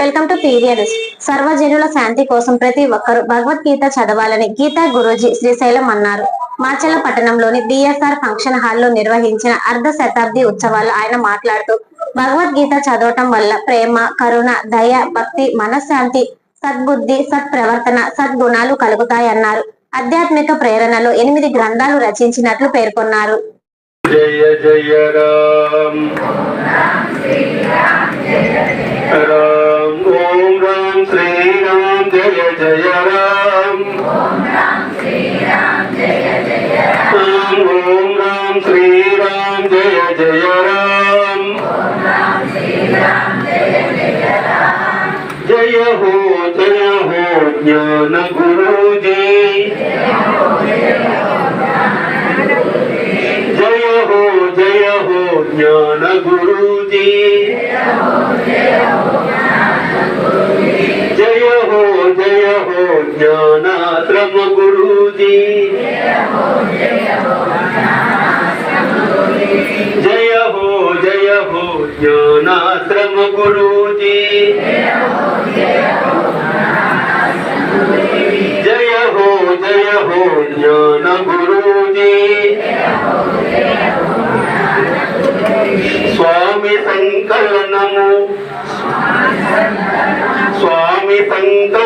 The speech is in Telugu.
వెల్కమ్ టు పీవీఆర్ సర్వజనుల శాంతి కోసం ప్రతి ఒక్కరూ భగవద్గీత చదవాలని గీతా గురూజీ శ్రీశైలం అన్నారు. మాచల పట్టణంలోని బిఎస్ఆర్ ఫంక్షన్ హాల్లో నిర్వహించిన అర్ధ శతాబ్ది ఉత్సవాల్లో ఆయన మాట్లాడుతూ భగవద్గీత చదవటం వల్ల ప్రేమ కరుణ దయ భక్తి మనశ్శాంతి సద్బుద్ధి సత్ప్రవర్తన సద్గుణాలు కలుగుతాయన్నారు. ఆధ్యాత్మిక ప్రేరణలో ఎనిమిది గ్రంథాలు రచించినట్లు పేర్కొన్నారు. జయ జయ రామ్. రామ్. జయ జయ రామ్ రామ్ ఓం రామ్ శ్రీరామ్ జయ జయ రామ్ జయ హో జయ హో జ్ఞాన గురుజీ జయ హో జయ హో జ్ఞాన గురుజీ జ్ఞానాశ్రమ గురూజీ. జయ హో జయ హో జ్ఞానాశ్రమ గురూజీ. జయ హో జయ హో జ్ఞాన గురూజీ. స్వామి సంకలనము. స్వామి సంకలనము.